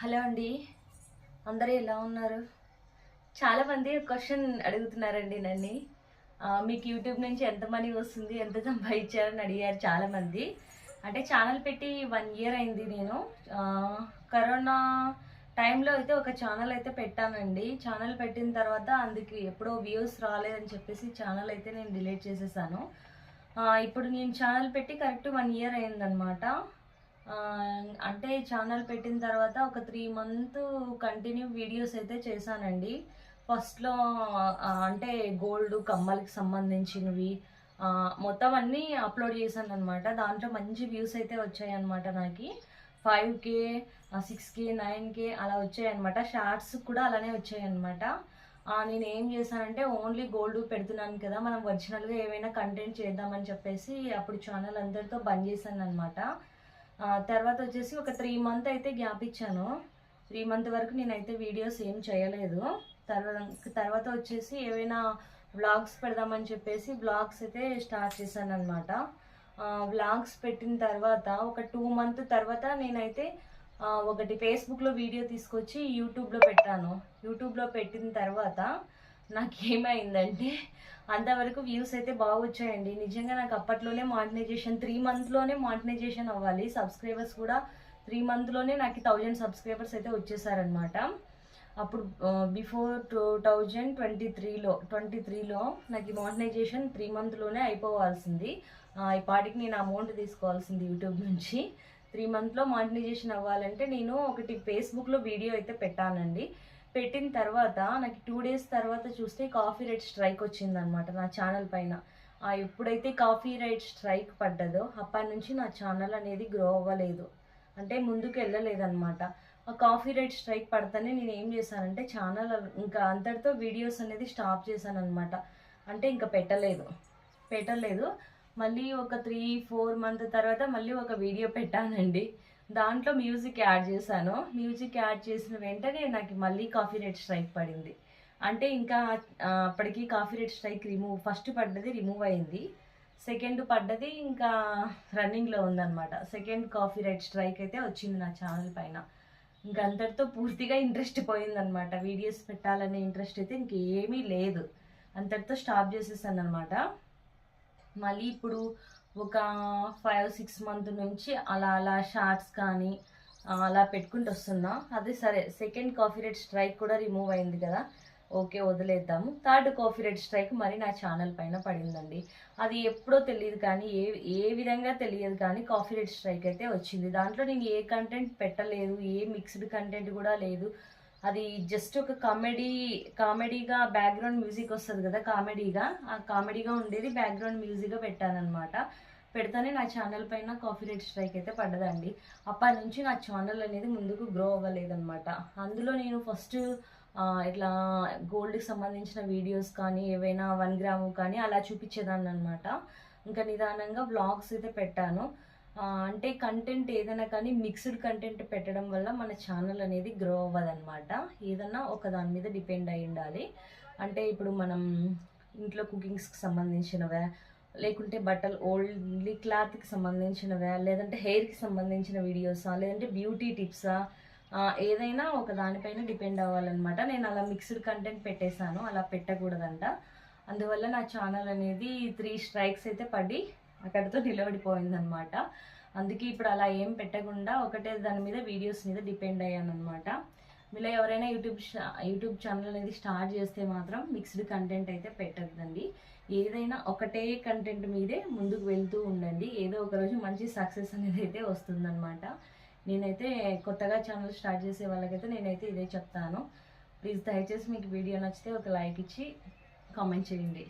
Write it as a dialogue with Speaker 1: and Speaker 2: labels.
Speaker 1: Hello అండి. అందరూ ఎలా ఉన్నారు? చాలామంది క్వశ్చన్ అడుగుతున్నారండి నన్ను. మీకు యూట్యూబ్ నుంచి ఎంత మనీ వస్తుంది ఎంత సంపాదించారని అడిగారు చాలామంది అంటే ఛానల్ పెట్టి వన్ ఇయర్ అయింది నేను. కరోనా టైంలో అయితే ఒక ఛానల్ అయితే పెట్టానండి. ఛానల్ పెట్టిన తర్వాత అందుకు ఎప్పుడో వ్యూస్ రాలేదని చెప్పేసి ఛానల్ అయితే నేను డిలీట్ చేసేసాను. ఇప్పుడు నేను ఛానల్ పెట్టి కరెక్ట్ వన్ ఇయర్ అయిందనమాట అంటే ఛానల్ పెట్టిన తర్వాత ఒక త్రీ మంత్ కంటిన్యూ వీడియోస్ అయితే చేశానండి. ఫస్ట్లో అంటే గోల్డ్ కమ్మలకి సంబంధించినవి మొత్తం అన్నీ అప్లోడ్ చేశాను అనమాట దాంట్లో మంచి వ్యూస్ అయితే వచ్చాయి అనమాట నాకు five K six K nine K అలా వచ్చాయి అనమాట షార్ట్స్ కూడా అలానే వచ్చాయి అనమాట నేను ఏం చేశానంటే ఓన్లీ గోల్డ్ పెడుతున్నాను కదా మనం ఒరిజినల్గా ఏమైనా కంటెంట్ చేద్దామని చెప్పేసి అప్పుడు ఛానల్ అందరితో బంద్ చేశాను అనమాట తర్వాత వచ్చేసి ఒక త్రీ మంత్ అయితే గ్యాప్ ఇచ్చాను. త్రీ మంత్ వరకు నేనైతే వీడియోస్ ఏం చేయలేదు. తర్వాత తర్వాత వచ్చేసి ఏవైనా వ్లాగ్స్ పెడదామని చెప్పేసి వ్లాగ్స్ అయితే స్టార్ట్ చేశాను అనమాట వ్లాగ్స్ పెట్టిన తర్వాత ఒక టూ మంత్ తర్వాత నేనైతే ఒకటి ఫేస్బుక్లో వీడియో తీసుకొచ్చి యూట్యూబ్లో పెట్టాను. యూట్యూబ్లో పెట్టిన తర్వాత నాకేమైందంటే అంతవరకు వ్యూస్ అయితే బాగా వచ్చాయండి నిజంగా నాకు అప్పట్లోనే మానిటైజేషన్ త్రీ మంత్లోనే మానిటైజేషన్ అవ్వాలి. సబ్స్క్రైబర్స్ కూడా త్రీ మంత్లోనే నాకు థౌజండ్ సబ్స్క్రైబర్స్ అయితే వచ్చేసారనమాట అప్పుడు బిఫోర్ టూ థౌజండ్ ట్వంటీ త్రీలో ట్వంటీ త్రీలో నాకు మానిటైజేషన్ త్రీ మంత్లోనే అయిపోవాల్సింది. ఈ పాటికి నేను అమౌంట్ తీసుకోవాల్సింది యూట్యూబ్ నుంచి. త్రీ మంత్లో మానిటైజేషన్ అవ్వాలంటే నేను ఒకటి ఫేస్బుక్లో వీడియో అయితే పెట్టానండి. పెట్టిన తర్వాత నాకు టూ డేస్ తర్వాత చూస్తే కాఫీ రైట్ స్ట్రైక్ వచ్చిందనమాట నా ఛానల్ పైన. ఎప్పుడైతే కాఫీ రైట్ స్ట్రైక్ పడ్డదో అప్పటి నుంచి నా ఛానల్ అనేది గ్రో అవ్వలేదు. అంటే ముందుకు వెళ్ళలేదన్నమాట. ఆ కాఫీ రైట్ స్ట్రైక్ పడితేనే నేను ఏం చేశానంటే ఛానల్ ఇంకా అంతటితో వీడియోస్ అనేది స్టాప్ చేశాను అనమాట అంటే ఇంకా పెట్టలేదు. పెట్టలేదు. మళ్ళీ ఒక త్రీ ఫోర్ మంత్ తర్వాత మళ్ళీ ఒక వీడియో పెట్టానండి. దాంట్లో మ్యూజిక్ యాడ్ చేశాను. మ్యూజిక్ యాడ్ చేసిన వెంటనే నాకు మళ్ళీ కాఫీ రేట్ స్ట్రైక్ పడింది. అంటే ఇంకా అప్పటికి copyright strike remove first పడ్డది రిమూవ్ అయింది. సెకండ్ పడ్డది ఇంకా రన్నింగ్లో ఉందన్నమాట. సెకండ్ కాఫీ రేట్ స్ట్రైక్ అయితే వచ్చింది నా ఛానల్ పైన. ఇంకా అంతటితో పూర్తిగా ఇంట్రెస్ట్ పోయిందనమాట వీడియోస్ పెట్టాలనే ఇంట్రెస్ట్ అయితే ఇంకేమీ లేదు. అంతటితో స్టాప్ చేసేసాను అనమాట మళ్ళీ ఇప్పుడు ఒక ఫైవ్ సిక్స్ మంత్ నుంచి అలా అలా షార్ట్స్ కానీ అలా పెట్టుకుంటూ వస్తున్నా. అదే సరే సెకండ్ కాఫీ రేట్ స్ట్రైక్ కూడా రిమూవ్ అయింది కదా. ఓకే వదిలేద్దాము. థర్డ్ కాఫీ రేట్ స్ట్రైక్ మరి నా ఛానల్ పైన పడిందండి. అది ఎప్పుడో తెలియదు కానీ ఏ ఏ విధంగా తెలియదు కానీ కాఫీ రేట్ స్ట్రైక్ అయితే వచ్చింది. దాంట్లో నేను ఏ కంటెంట్ పెట్టలేదు ఏ మిక్స్డ్ కంటెంట్ కూడా లేదు. అది జస్ట్ ఒక కామెడీ కామెడీగా బ్యాక్గ్రౌండ్ మ్యూజిక్ వస్తుంది కదా కామెడీగా ఆ కామెడీగా ఉండేది బ్యాక్గ్రౌండ్ మ్యూజిక్గా పెట్టానమాట పెడితేనే నా ఛానల్ పైన కాఫీ రేట్ స్ట్రైక్ అయితే పడ్డదండి. అప్పటి నుంచి నా ఛానల్ అనేది ముందుకు గ్రో అవ్వలేదన్నమాట. అందులో నేను ఫస్ట్ ఇట్లా గోల్డ్కి సంబంధించిన వీడియోస్ కానీ ఏవైనా వన్ గ్రాము కానీ అలా చూపించేదాన్ని అనమాట ఇంకా నిదానంగా వ్లాగ్స్ అయితే పెట్టాను. అంటే కంటెంట్ ఏదైనా కానీ మిక్స్డ్ కంటెంట్ పెట్టడం వల్ల మన ఛానల్ అనేది గ్రో అవ్వదన్నమాట. ఏదన్నా ఒక దాని మీద డిపెండ్ అయి ఉండాలి. అంటే ఇప్పుడు మనం ఇంట్లో కుకింగ్స్కి సంబంధించినవే లేకుంటే బట్టలు ఓన్లీ క్లాత్కి సంబంధించినవే లేదంటే హెయిర్కి సంబంధించిన వీడియోసా లేదంటే బ్యూటీ టిప్సా ఏదైనా ఒక దానిపైన డిపెండ్ అవ్వాలన్నమాట. నేను అలా మిక్స్డ్ కంటెంట్ పెట్టేశాను. అలా పెట్టకూడదంట. అందువల్ల నా ఛానల్ అనేది త్రీ స్ట్రైక్స్ అయితే పడి అక్కడితో నిలబడిపోయిందనమాట అందుకే ఇప్పుడు అలా ఏం పెట్టకుండా ఒకటే దాని మీద వీడియోస్ మీద డిపెండ్ అయ్యాను అనమాట మీలో ఎవరైనా యూట్యూబ్ యూట్యూబ్ ఛానల్ అనేది స్టార్ట్ చేస్తే మాత్రం మిక్స్డ్ కంటెంట్ అయితే పెట్టద్దండి. ఏదైనా ఒకటే కంటెంట్ మీదే ముందుకు వెళ్తూ ఉండండి. ఏదో ఒక రోజు మంచి సక్సెస్ అనేది అయితే వస్తుందన్నమాట. నేనైతే కొత్తగా ఛానల్ స్టార్ట్ చేసే వాళ్ళకైతే నేనైతే ఇదే చెప్తాను. ప్లీజ్ దయచేసి మీకు వీడియో నచ్చితే ఒక లైక్ ఇచ్చి కామెంట్ చేయండి.